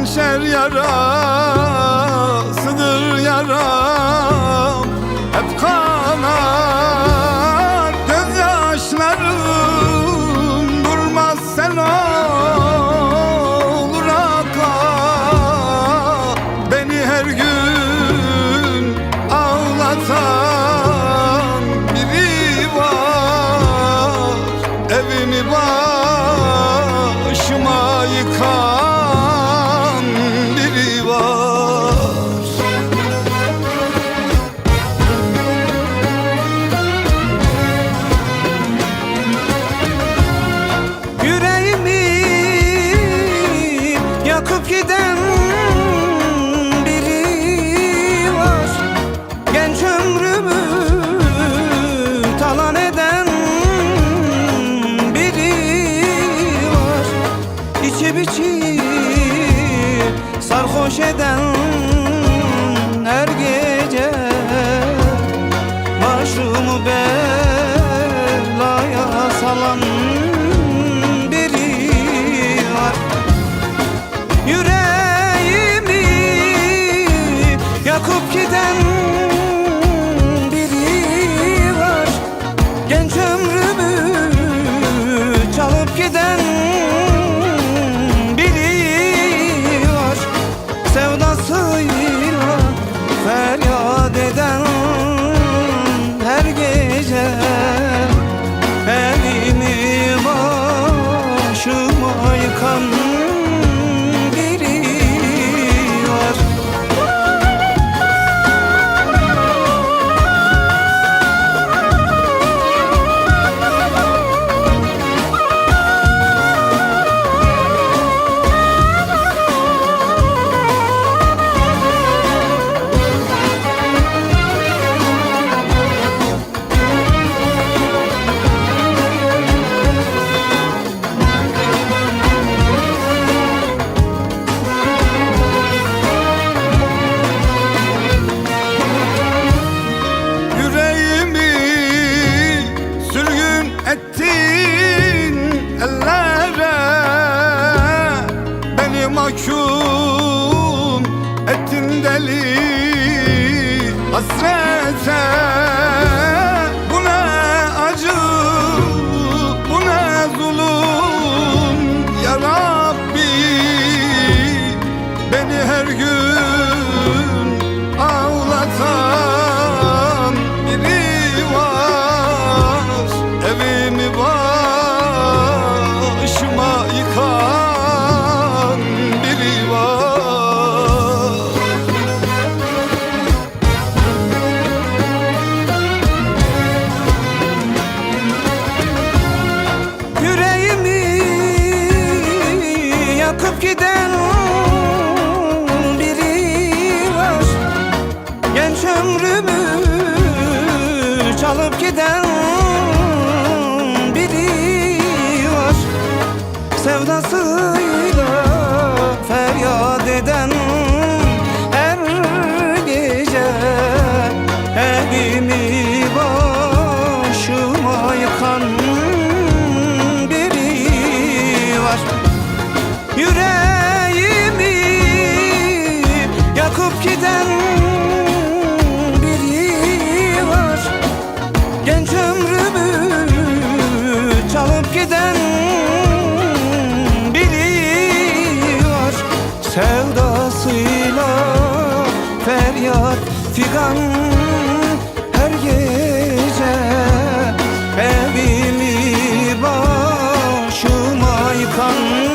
hanşer yara. hoş eden her gece. Başımı belaya salan ellere Beni mahkum Uçup giden biri var. Genç ömrümü çalıp giden biri var. Sevdası Yüreğimi yakıp giden biri var. Genç ömrümü çalıp giden biri var. Sevdasıyla feryat figan her gece evimi başıma yıkan